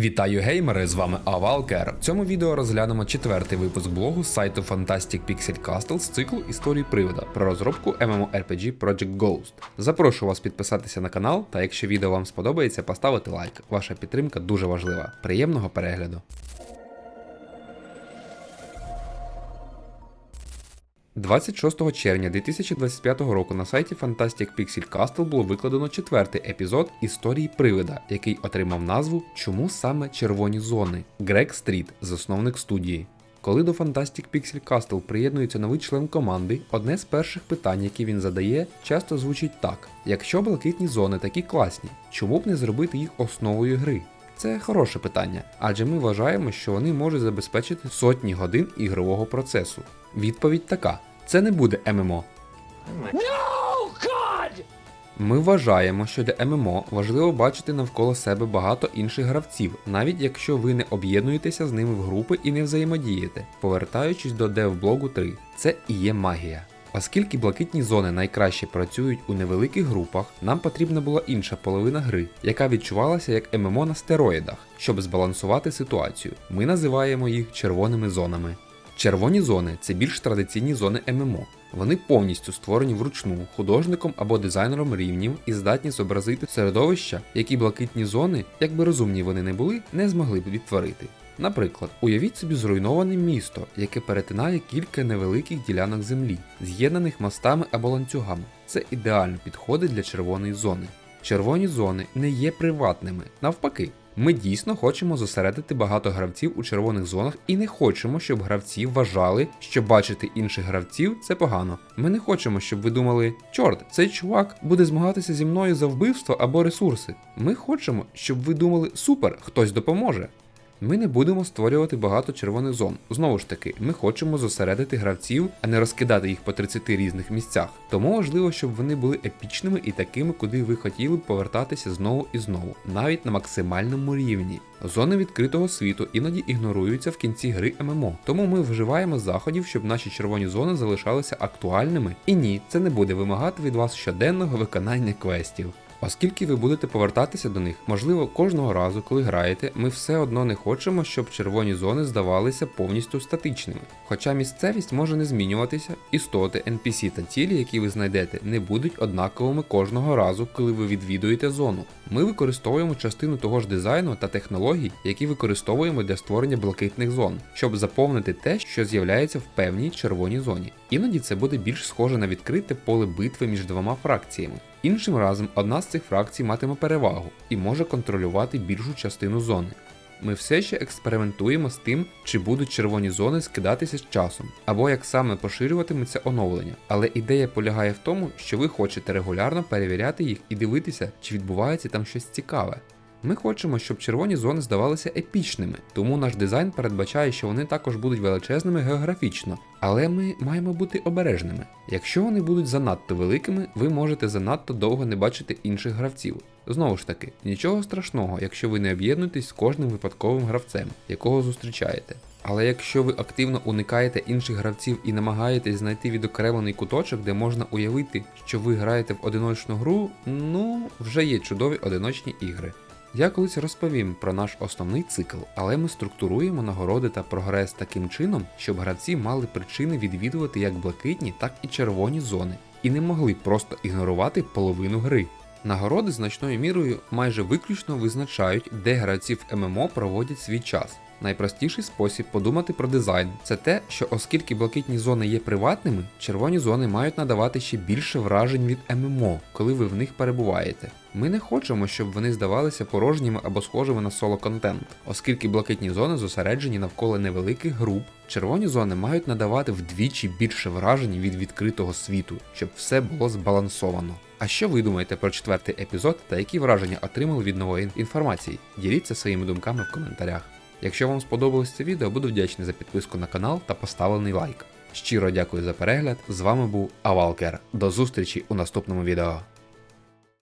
Вітаю геймери! З вами Авалкер. В цьому відео розглянемо четвертий випуск блогу з сайту Fantastic Pixel Castle з циклу історії привода про розробку MMORPG Project Ghost. Запрошую вас підписатися на канал, та якщо відео вам сподобається, поставити лайк. Ваша підтримка дуже важлива. Приємного перегляду. 26 червня 2025 року на сайті Fantastic Pixel Castle було викладено четвертий епізод історії привида, який отримав назву Чому саме червоні зони Грег Стріт, засновник студії. Коли до Fantastic Pixel Castle приєднується новий член команди, одне з перших питань, які він задає, часто звучить так: якщо блакитні зони такі класні, чому б не зробити їх основою гри? Це хороше питання, адже ми вважаємо, що вони можуть забезпечити сотні годин ігрового процесу. Відповідь така: це не буде ММО. Ми вважаємо, що для ММО важливо бачити навколо себе багато інших гравців, навіть якщо ви не об'єднуєтеся з ними в групи і не взаємодієте. Повертаючись до DevBlog 3, це і є магія. Оскільки блакитні зони найкраще працюють у невеликих групах, нам потрібна була інша половина гри, яка відчувалася як ММО на стероїдах, щоб збалансувати ситуацію. Ми називаємо їх червоними зонами. Червоні зони це більш традиційні зони ММО. Вони повністю створені вручну художником або дизайнером рівнів і здатні зобразити середовища, які блакитні зони, як би розумні вони не були, не змогли б відтворити. Наприклад, уявіть собі зруйноване місто, яке перетинає кілька невеликих ділянок землі, з'єднаних мостами або ланцюгами. Це ідеально підходить для червоної зони. Червоні зони не є приватними, навпаки. Ми дійсно хочемо зосередити багато гравців у червоних зонах і не хочемо, щоб гравці вважали, що бачити інших гравців це погано. Ми не хочемо, щоб ви думали, чорт, цей чувак буде змагатися зі мною за вбивство або ресурси. Ми хочемо, щоб ви думали, супер, хтось допоможе. Ми не будемо створювати багато червоних зон. Знову ж таки, ми хочемо зосередити гравців, а не розкидати їх по 30 різних місцях. Тому важливо, щоб вони були епічними і такими, куди ви хотіли б повертатися знову і знову, навіть на максимальному рівні. Зони відкритого світу іноді ігноруються в кінці гри ММО, тому ми вживаємо заходів, щоб наші червоні зони залишалися актуальними. І ні, це не буде вимагати від вас щоденного виконання квестів. Оскільки ви будете повертатися до них, можливо, кожного разу, коли граєте, ми все одно не хочемо, щоб червоні зони здавалися повністю статичними. Хоча місцевість може не змінюватися, істоти, NPC та цілі, які ви знайдете, не будуть однаковими кожного разу, коли ви відвідуєте зону. Ми використовуємо частину того ж дизайну та технологій, які використовуємо для створення блакитних зон, щоб заповнити те, що з'являється в певній червоній зоні. Іноді це буде більш схоже на відкрите поле битви між двома фракціями. Іншим разом одна з цих фракцій матиме перевагу і може контролювати більшу частину зони. Ми все ще експериментуємо з тим, чи будуть червоні зони скидатися з часом, або як саме поширюватиметься оновлення. Але ідея полягає в тому, що ви хочете регулярно перевіряти їх і дивитися, чи відбувається там щось цікаве. Ми хочемо, щоб червоні зони здавалися епічними, тому наш дизайн передбачає, що вони також будуть величезними географічно, але ми маємо бути обережними. Якщо вони будуть занадто великими, ви можете занадто довго не бачити інших гравців. Знову ж таки, нічого страшного, якщо ви не об'єднуєтесь з кожним випадковим гравцем, якого зустрічаєте. Але якщо ви активно уникаєте інших гравців і намагаєтесь знайти відокремлений куточок, де можна уявити, що ви граєте в одиночну гру, ну вже є чудові одиночні ігри. Я колись розповім про наш основний цикл, але ми структуруємо нагороди та прогрес таким чином, щоб гравці мали причини відвідувати як блакитні, так і червоні зони, і не могли просто ігнорувати половину гри. Нагороди значною мірою майже виключно визначають, де гравці в ММО проводять свій час. Найпростіший спосіб подумати про дизайн це те, що оскільки блакитні зони є приватними, червоні зони мають надавати ще більше вражень від ММО, коли ви в них перебуваєте. Ми не хочемо, щоб вони здавалися порожніми або схожими на соло-контент, оскільки блакитні зони зосереджені навколо невеликих груп, червоні зони мають надавати вдвічі більше вражень від відкритого світу, щоб все було збалансовано. А що ви думаєте про четвертий епізод та які враження отримали від нової інформації? Діліться своїми думками в коментарях. Якщо вам сподобалось це відео, буду вдячний за підписку на канал та поставлений лайк. Щиро дякую за перегляд. З вами був Авалкер. До зустрічі у наступному відео.